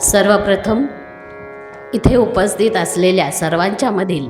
सर्वप्रथम इथे उपस्थित असलेल्या सर्वांच्या मधील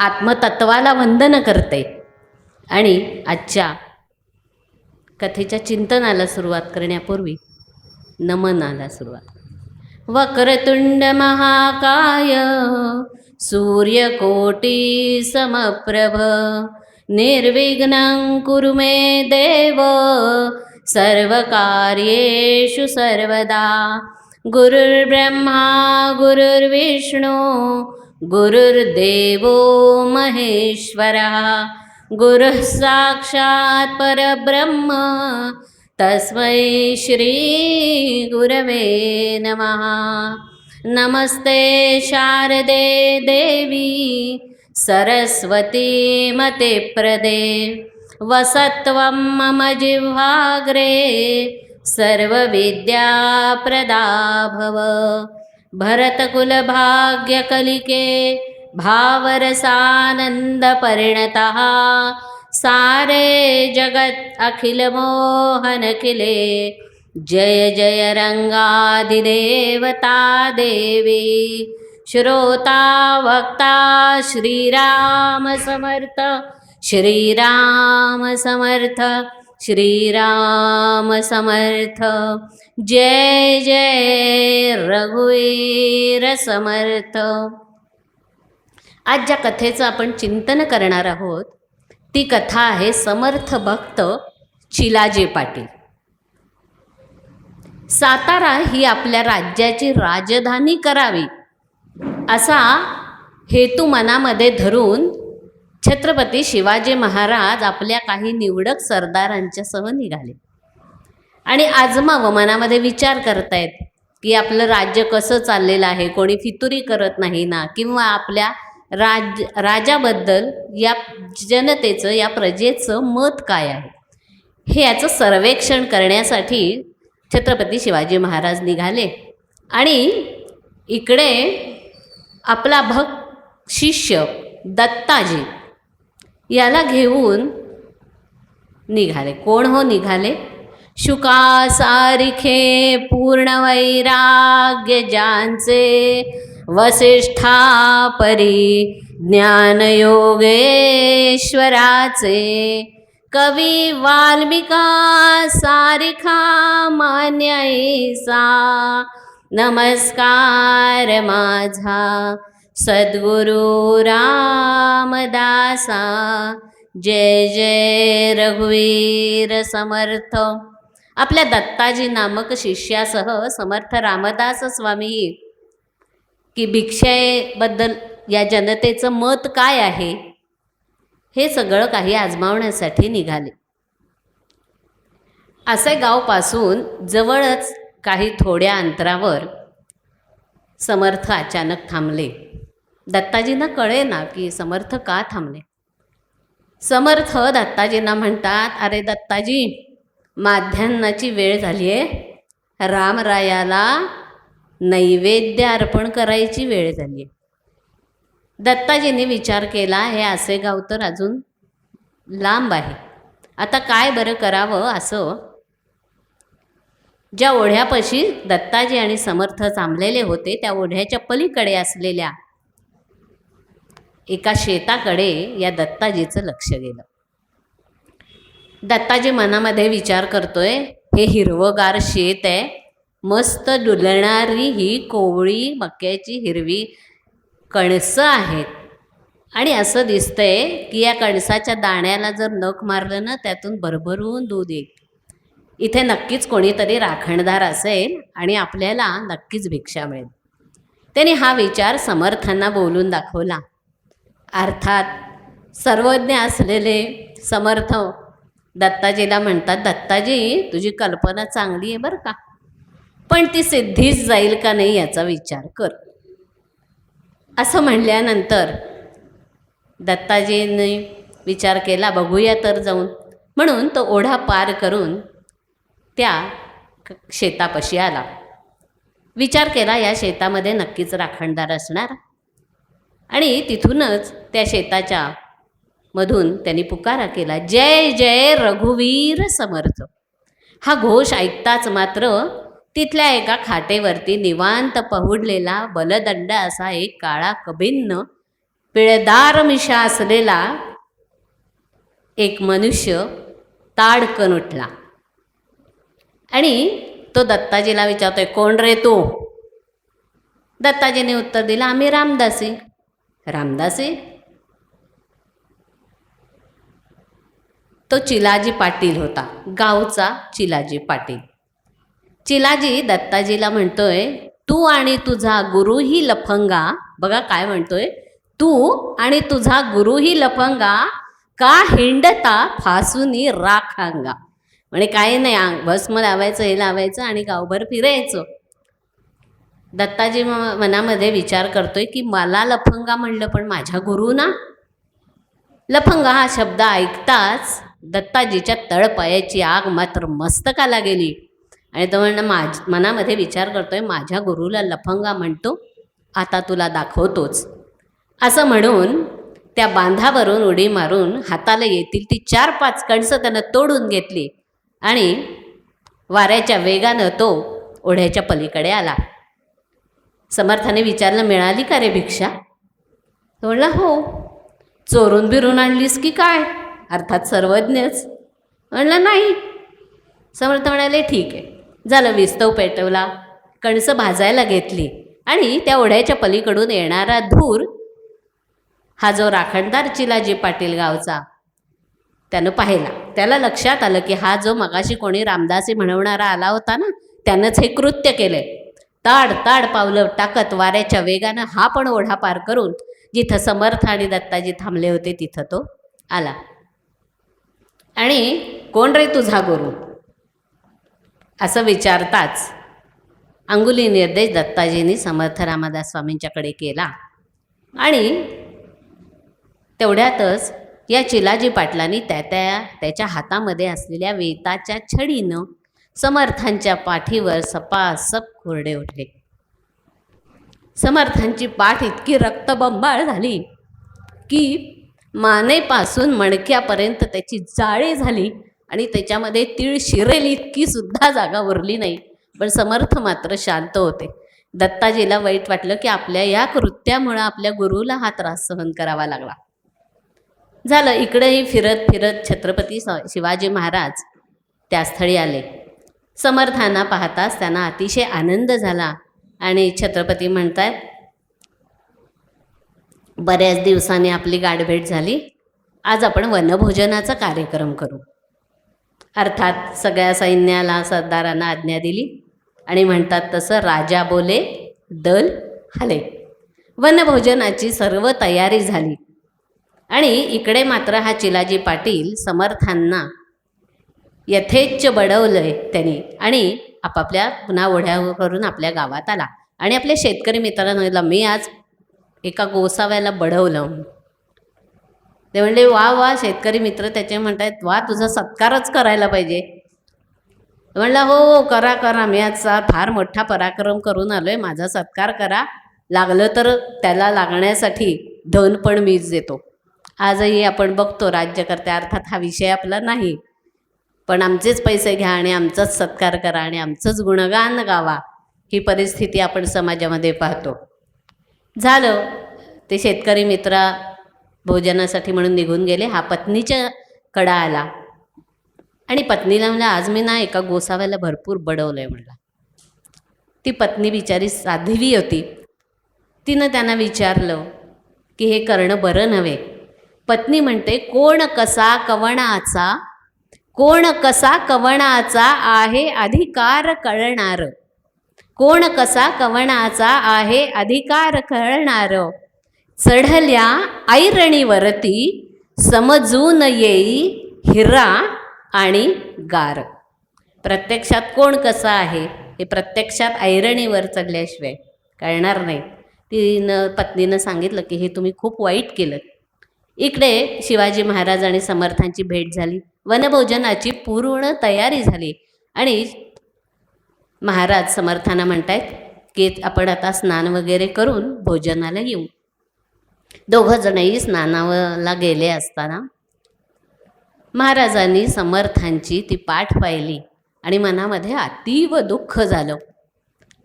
आत्मतत्वाला वंदन करते आणि आजच्या कथेच्या चिंतनाला सुरुवात करण्यापूर्वी नमनाला सुरुवात. वक्रतुंड महाकाय सूर्यकोटी समप्रभ निर्विघ्नं कुरु मे देव सर्वकार्येषु सर्वदा गुरुर्ब्रह्मा गुरुर्विष्णू गुरुर्देवो महेश्वरा गुरुः साक्षात् परब्रह्म तस्मै श्री गुरवे नमः. नमस्ते शारदे देवी सरस्वती मते प्रदे वसत्वं मम जिह्वाग्रे सर्वविद्याप्रदा भव भरतकुलभाग्यकलिके भावरसानन्दपरिणतः। सारे जगत् अखिलमोहनखिले। जय जय रङ्गादिदेवता देवी। श्रोता वक्ता श्रीराम समर्थ। श्रीराम समर्थ। श्रीराम समर्थ। जय जय रघुवीर समर्थ। आज ज्या कथेचं आपण चिंतन करणार आहोत ती कथा आहे समर्थ भक्त चिलाजी पाटील. सातारा ही आपल्या राज्याची राजधानी करावी असा हेतू मनामध्ये धरून छत्रपती शिवाजी महाराज आपल्या काही निवडक सरदारांच्यासह निघाले. आणि आजमावं मनामध्ये विचार करतायत की आपलं राज्य कसं चाललेलं आहे कोणी फितुरी करत नाही ना किंवा आपल्या राज राजाबद्दल या जनतेचं या प्रजेचं मत काय आहे? हे याचं सर्वेक्षण करण्यासाठी छत्रपती शिवाजी महाराज निघाले. आणि इकडे आपला भक्त शिष्य दत्ताजी याला घेऊन निघाले. कोण हो निघाले? शुका सारिखे पूर्ण वैराग्य ज्यांचे वसिष्ठा परी ज्ञानयोगेश्वराचे. कवी वाल्मिका सारिखा मान्यायसा नमस्कार माझा. सद्गुरु रामदासा जय जय रघुवीर समर्थ. आपल्या दत्ताजी नामक शिष्यासह समर्थ रामदास स्वामी की भिक्षेबद्दल या जनतेचं मत काय आहे हे सगळं काही आजमावण्यासाठी निघाले. असे गावपासून जवळच काही थोड्या अंतरावर समर्थ अचानक थांबले. दत्ताजींना कळे ना की समर्थ का थांबले. समर्थ दत्ताजींना म्हणतात अरे दत्ताजी माध्यान्नाची वेळ झाली आहे रामरायाला नैवेद्य अर्पण करायची वेळ झाली आहे दत्ताजींनी विचार केला हे असे गाव तर अजून लांब आहे. आता काय बरं करावं असं? ज्या ओढ्यापाशी दत्ताजी आणि समर्थ थांबलेले होते त्या ओढ्याच्या पलीकडे असलेल्या एका शेताकडे या दत्ताजीचं लक्ष गेलं. दत्ताजी मनामध्ये विचार करतोय हे हिरवगार शेत आहे. मस्त डुलणारी ही कोवळी मक्याची हिरवी कणसं आहेत. आणि असं दिसतंय की या कणसाच्या दाण्याला जर नख मारलं ना त्यातून भरभरून दूध येईल. इथे नक्कीच कोणीतरी राखणदार असेल आणि आपल्याला नक्कीच भिक्षा मिळेल. त्याने हा विचार समर्थांना बोलून दाखवला. अर्थात सर्वज्ञ असलेले समर्थ दत्ताजीला म्हणतात दत्ताजी तुझी कल्पना चांगली आहे बरं का. पण ती सिद्धीच जाईल का नाही याचा विचार कर. असं म्हणल्यानंतर दत्ताजींनी विचार केला बघूया तर जाऊन. म्हणून तो ओढा पार करून त्या क- शेतापाशी आला. विचार केला या शेतामध्ये नक्कीच राखणदार असणार. आणि तिथूनच त्या शेताच्या मधून त्यांनी पुकारा केला. जय जय रघुवीर समर्थ. हा घोष ऐकताच मात्र तिथल्या एका खाटेवरती निवांत पहुडलेला बलदंड असा एक काळा कभिन्न पिळदार मिशा असलेला एक मनुष्य ताडकन उठला. आणि तो दत्ताजीला विचारतोय कोण रे तू? दत्ताजीने उत्तर दिलं आम्ही रामदासी. रामदासी? तो चिलाजी पाटील होता गावचा चिलाजी पाटील. चिलाजी दत्ताजीला म्हणतोय तू आणि तुझा गुरुही लफंगा. बघा काय म्हणतोय तू आणि तुझा गुरुही लफंगा का हिंडता फासूनी राखांगा. म्हणजे काही नाही अंग- भस्म लावायचं हे लावायचं आणि गावभर फिरायचं. दत्ताजी म- मनामध्ये विचार करतोय की मला लफंगा म्हणलं पण माझ्या गुरुना लफंगा हा शब्द ऐकताच दत्ताजीच्या तळपायाची आग मात्र मस्तकाला गेली. आणि तो म्हणणं माझ मनामध्ये विचार करतोय माझ्या गुरुला लफंगा म्हणतो आता तुला दाखवतोच. असं म्हणून त्या बांधावरून उडी मारून हाताला येतील ती चार पाच कणसं त्यानं तोडून घेतली आणि वाऱ्याच्या वेगानं तो ओढ्याच्या पलीकडे आला. समर्थाने विचारलं मिळाली का रे भिक्षा? तो म्हणला हो. चोरून बिरून आणलीस की काय? अर्थात सर्वज्ञच. म्हणलं नाही. समर्थ म्हणाले ठीक आहे. झालं विस्तव पेटवला. कणसं भाजायला घेतली. आणि त्या ओढ्याच्या पलीकडून येणारा धूर? हा जो राखणदार चिलाजी पाटील गावचा. त्यानं पाहिला. त्याला लक्षात आलं की हा जो मगाशी कोणी रामदासी म्हणवणारा आला होता ना त्यानंच हे कृत्य केलंय. ताड ताड पावलं टाकत वाऱ्याच्या वेगानं हा पण ओढा पार करून जिथं समर्थ आणि दत्ताजी थांबले होते तिथं तो आला. आणि कोण रे तुझा गुरु? असं विचारताच अंगुली निर्देश दत्ताजींनी समर्थ रामदास स्वामींच्याकडे केला. आणि तेवढ्यातच या चिलाजी पाटलांनी त्या त्या त्याच्या हातामध्ये असलेल्या वेताच्या छडीनं समर्थांच्या पाठीवर सपासप कोरडे उठले. समर्थांची पाठ इतकी रक्तबंबाळ झाली की मानेपासून मणक्यापर्यंत त्याची जाळी झाली आणि त्याच्यामध्ये तीळ शिरेल इतकी सुद्धा जागा उरली नाही. पण समर्थ मात्र शांत होते. दत्ताजीला वाईट वाटलं की आपल्या या कृत्यामुळं आपल्या गुरुला हा त्रास सहन करावा लागला. झालं इकडेही फिरत फिरत छत्रपती स- शिवाजी महाराज त्या स्थळी आले. समर्थांना पाहताच त्यांना अतिशय आनंद झाला. आणि छत्रपती म्हणतात बऱ्याच दिवसांनी आपली गाठभेट झाली. आज आपण वनभोजनाचा कार्यक्रम करू. अर्थात सगळ्या सैन्याला सरदारांना आज्ञा दिली. आणि म्हणतात तसं राजा बोले दल हले. वनभोजनाची सर्व तयारी झाली. आणि इकडे मात्र हा चिलाजी पाटील समर्थांना यथेच्छ बडवलंय त्याने. आणि आपापल्या पुन्हा ओढ्या करून आपल्या गावात आला. आणि आपल्या शेतकरी मित्रांना मी आज एका गोसाव्याला बडवलं. ते म्हणले वा वा शेतकरी मित्र त्याचे म्हणतात वा तुझा सत्कारच करायला पाहिजे. म्हणला हो हो करा करा. मी आज फार मोठा पराक्रम करून आलो आहे माझा सत्कार करा. लागलं तर त्याला लागण्यासाठी धन पण मीच देतो. आजही आपण बघतो राज्यकर्ते अर्थात हा विषय आपला नाही. पण आमचेच पैसे घ्या आणि आमचाच सत्कार करा आणि आमचंच गुणगान गावा ही परिस्थिती आपण समाजामध्ये पाहतो. झालं. ते शेतकरी मित्रा भोजनासाठी म्हणून निघून गेले. हा पत्नीच्या कडा आला. आणि पत्नीला म्हणलं आज मी ना एका गोसाव्याला भरपूर बडवलं आहे म्हणला. ती पत्नी बिचारी साधवी होती. तिनं त्यांना विचारलं की हे करणं बरं नव्हे. पत्नी म्हणते कोण कसा कवणाचा कोण कसा कवणाचा आहे अधिकार कळणार? कोण कसा कवणाचा आहे अधिकार कळणार? चढल्या ऐरणीवरती समजून येई हिरा आणि गार. प्रत्यक्षात कोण कसा आहे? हे प्रत्यक्षात ऐरणीवर चढल्याशिवाय कळणार नाही. तिनं पत्नीनं सांगितलं की हे तुम्ही खूप वाईट केलं इकडे शिवाजी महाराज आणि समर्थांची भेट झाली. वनभोजनाची पूर्ण तयारी झाली. आणि महाराज समर्थांना म्हणतायत की आपण आता स्नान वगैरे करून भोजनाला येऊ. दोघं जणही स्नानाला गेले असताना महाराजांनी समर्थांची ती पाठ पाहिली आणि मनामध्ये अतीव दुःख झालं.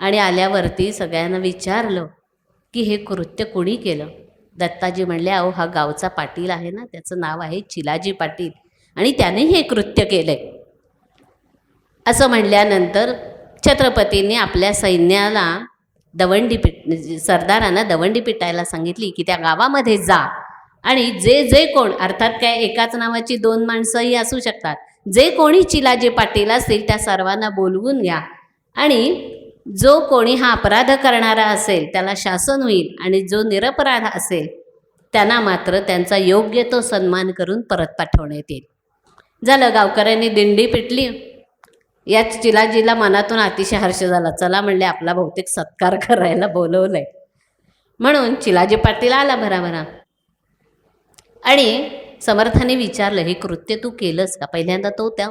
आणि आल्यावरती सगळ्यांना विचारलं की हे कृत्य कुणी केलं? दत्ताजी म्हणले अहो हा गावचा पाटील आहे ना त्याचं नाव आहे चिलाजी पाटील. आणि त्याने हे कृत्य केले. असं म्हणल्यानंतर छत्रपतींनी आपल्या सैन्याला दवंडी पिट म्हणजे सरदारांना दवंडी पिटायला सांगितली की त्या गावामध्ये जा. आणि जे जे कोण अर्थात काय एकाच नावाची दोन माणसंही असू शकतात. जे कोणी चिलाजी पाटील असतील त्या सर्वांना बोलवून घ्या. आणि जो कोणी हा अपराध करणारा असेल त्याला शासन होईल आणि जो निरपराध असेल त्यांना मात्र त्यांचा योग्य तो सन्मान करून परत पाठवण्यात येईल. झालं गावकऱ्यांनी दिंडी पिटली. याच चिलाजीला मनातून अतिशय हर्ष झाला. चला म्हणले आपला बहुतेक सत्कार करायला बोलवलंय. म्हणून चिलाजी पाटील आला भराभरा. आणि समर्थाने विचारलं हे कृत्य तू केलंस का? पहिल्यांदा तो त्या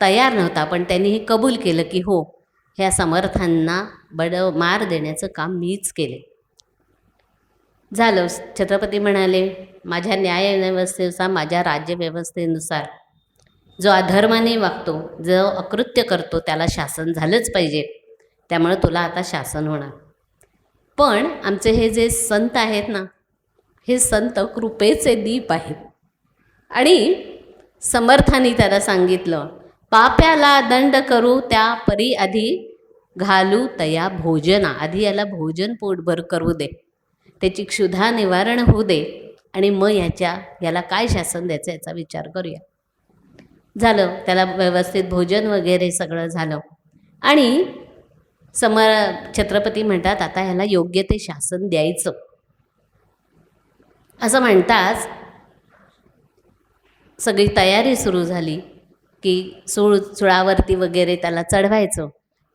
तयार नव्हता पण त्यांनी हे कबूल केलं की हो ह्या समर्थांना बड मार देण्याचं काम मीच केले. झालं. छत्रपती म्हणाले माझ्या न्यायव्यवस्थेनुसार माझ्या राज्यव्यवस्थेनुसार जो अधर्माने वागतो जो अकृत्य करतो त्याला शासन झालंच पाहिजे. त्यामुळे तुला आता शासन होणार. पण आमचे हे जे संत आहेत ना हे संत कृपेचे दीप आहेत. आणि समर्थाने त्याला सांगितलं पाप्याला दंड करू त्या परी आधी घालू तया भोजना. आधी याला भोजन पोटभर करू दे. त्याची क्षुधा निवारण होऊ दे. आणि मग याच्या याला काय शासन द्यायचं याचा विचार करूया. झालं. त्याला व्यवस्थित भोजन वगैरे सगळं झालं. आणि समर छत्रपती म्हणतात आता ह्याला योग्य ते शासन द्यायचं. असं म्हणताच सगळी तयारी सुरू झाली की सूळ सुळावरती वगैरे त्याला चढवायचं.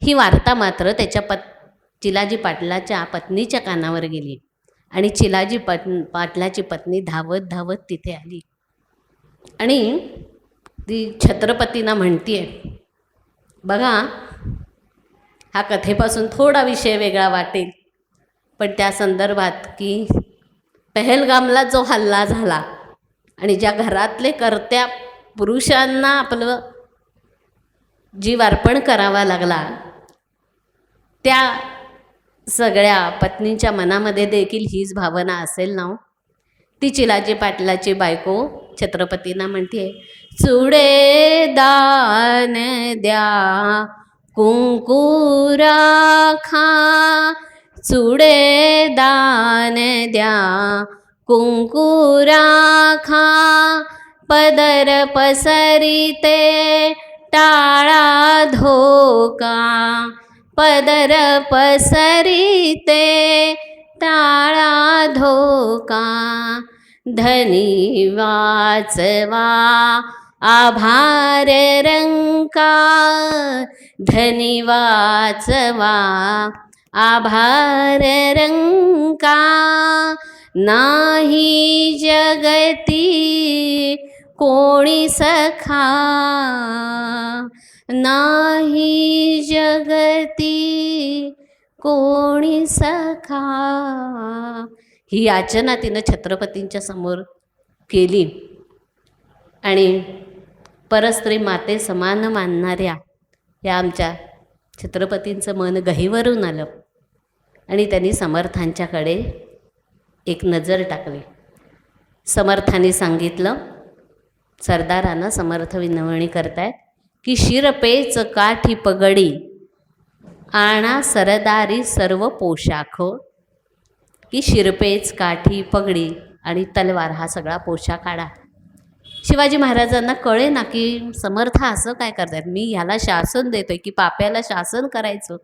ही वार्ता मात्र त्याच्या पत चिलाजी पाटलाच्या पत्नीच्या कानावर गेली. आणि चिलाजी पट पाटलाची पत्नी धावत धावत तिथे आली. आणि ती छत्रपतींना म्हणतीये. बघा हा कथेपासून थोडा विषय वेगळा वाटेल पण त्या संदर्भात की पहलगामला जो हल्ला झाला आणि ज्या घरातले कर्त्या पुरुषांना आपलं जीव अर्पण करावा लागला त्या सगळ्या पत्नीच्या मनामध्ये देखील हीच भावना असेल ना हो? ती चिलाजी पाटलाची बायको छत्रपतींना म्हणते चुडे दान द्या कुंकुरा खा चुडे दान द्या कुंकुरा खा पदर पसरिते टाळा धोका पदर पसरिते टाळा धोका धनी वाचवा आभार रंका धनी वाचवा आभार रंका नाही जगती कोणी सखा नाही जगती कोणी सखा. ही याचना तिनं छत्रपतींच्या समोर केली. आणि परस्त्री माते समान मानणाऱ्या या आमच्या छत्रपतींचं मन गहीवरून आलं. आणि त्यांनी समर्थांच्याकडे एक नजर टाकली. समर्थाने सांगितलं सरदारांना समर्थ विनवणी करतायत की शिरपेच काठी पगडी आणा सरदारी सर्व पोशाख की शिरपेच काठी पगडी आणि तलवार हा सगळा पोशाख आडा शिवाजी महाराजांना कळे ना की समर्थ असं काय करतायत? मी ह्याला शासन देतोय की पाप्याला शासन करायचं?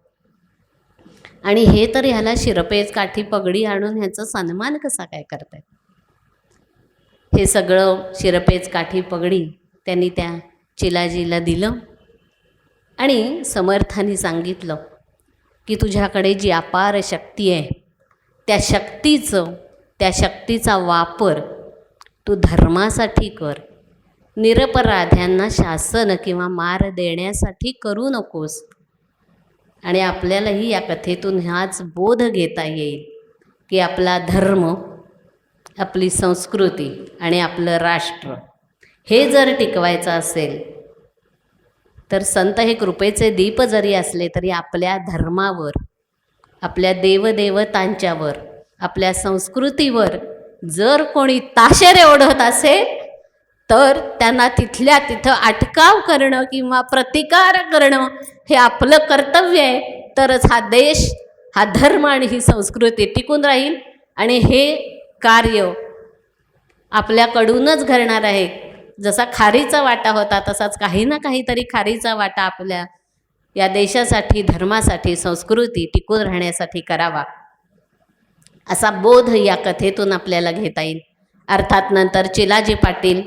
आणि हे तर ह्याला शिरपेच काठी पगडी आणून ह्याचा सन्मान कसा काय करतायत? हे सगळं शिरपेच काठी पगडी त्यांनी त्या चिलाजीला दिलं आणि समर्थाने सांगितलं की तुझ्याकडे जी अपार शक्ती आहे त्या शक्तीचं त्या शक्तीचा वापर तू धर्मासाठी कर. निरपराध्यांना शासन किंवा मार देण्यासाठी करू नकोस. आणि आपल्यालाही या कथेतून हाच बोध घेता येईल की आपला धर्म आपली संस्कृती आणि आपलं राष्ट्र हे जर टिकवायचं असेल तर संत हे कृपेचे दीप जरी असले तरी आपल्या धर्मावर आपल्या देवदेवतांच्यावर आपल्या संस्कृतीवर जर कोणी ताशेरे ओढत असेल तर त्यांना तिथल्या तिथं अटकाव करणं किंवा प्रतिकार करणं हे आपलं कर्तव्य आहे. तरच हा देश हा धर्म आणि ही संस्कृती टिकून राहील आणि हे कार्य आपल्याकडूनच घडणार आहे. जसा खारीचा वाटा होता तसाच काही ना काहीतरी खारीचा वाटा आपल्या या देशासाठी धर्मासाठी संस्कृती टिकून राहण्यासाठी करावा. असा बोध या कथेतून आपल्याला घेता येईल. अर्थात नंतर चिलाजी पाटील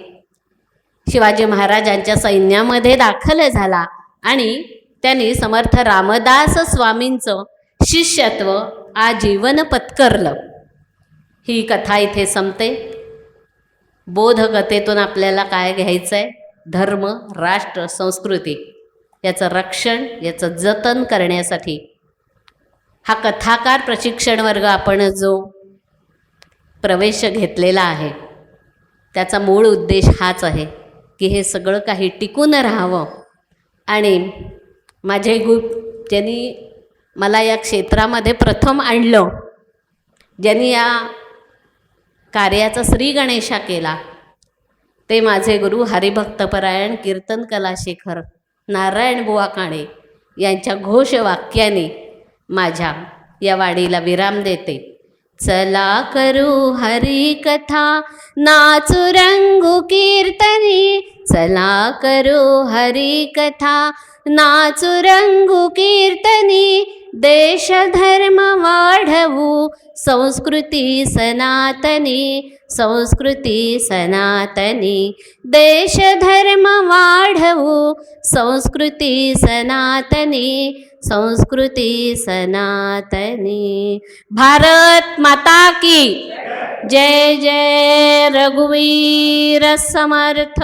शिवाजी महाराजांच्या सैन्यामध्ये दाखल झाला आणि त्यांनी समर्थ रामदास स्वामींचं शिष्यत्व आजीवन पत्करलं. ही कथा इथे संपते. बोधकथेतून आपल्याला काय घ्यायचं आहे धर्म राष्ट्र संस्कृती. याचं रक्षण याचं जतन करण्यासाठी. हा कथाकार प्रशिक्षण वर्ग आपण जो प्रवेश घेतलेला आहे त्याचा मूळ उद्देश हाच आहे की हे सगळं काही टिकून राहावं. आणि माझे गु ज्यांनी मला या क्षेत्रामध्ये प्रथम आणलं ज्यांनी या कार्याचा श्री गणेशा केला ते माझे गुरु हरिभक्तपरायण कीर्तन कलाशेखर शेखर बुवा काणे यांच्या घोषवाक्याने माझ्या या वाडीला विराम देते. चला करू हरी कथा नाचू रंगू कीर्तनी. चला करू हरी कथा नाचू रंगू कीर्तनी. देश धर्म वाढवू संस्कृती सनातनी. संस्कृती सनातनी देश धर्म वाढवू. संस्कृती सनातनी संस्कृती सनातनी. भारत माता की जय जय. रघुवीर समर्थ.